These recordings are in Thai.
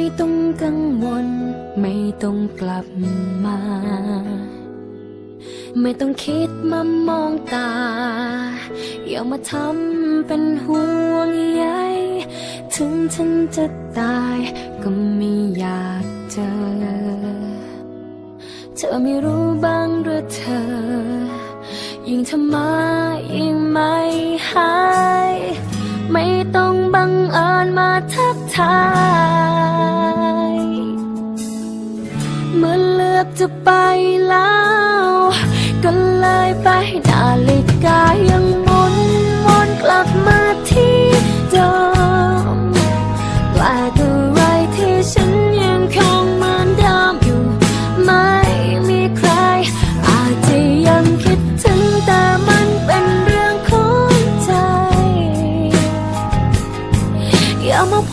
ไม่ต้องกังวล ไม่ต้องกลับมา ไม่ต้องคิดมามองตา อย่ามาทำเป็นห่วงใยถึงฉันจะตายก็ไม่อยากเจอ เธอไม่รู้บ้างหรือเธอ ยิ่งทำมายิ่งไม่หาย ไม่ต้องบังเอิญมาทักทาย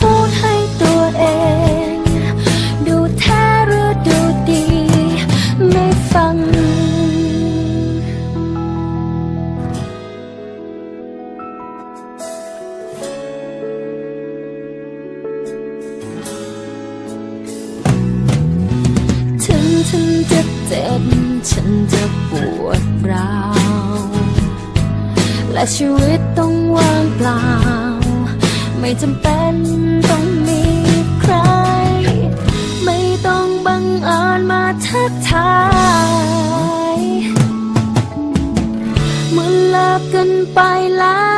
พูดให้ตัวเอง ดูแท้หรือดูดี ไม่ฟัง ถึงฉันจะเจ็บ ฉันจะปวดร้าว และชีวิตต้องว่างเปล่า ไม่จำเป็นต้องมีใคร ไม่ต้องบังเอิญมาทักทายเมื่อเลิกกันไปแล้ว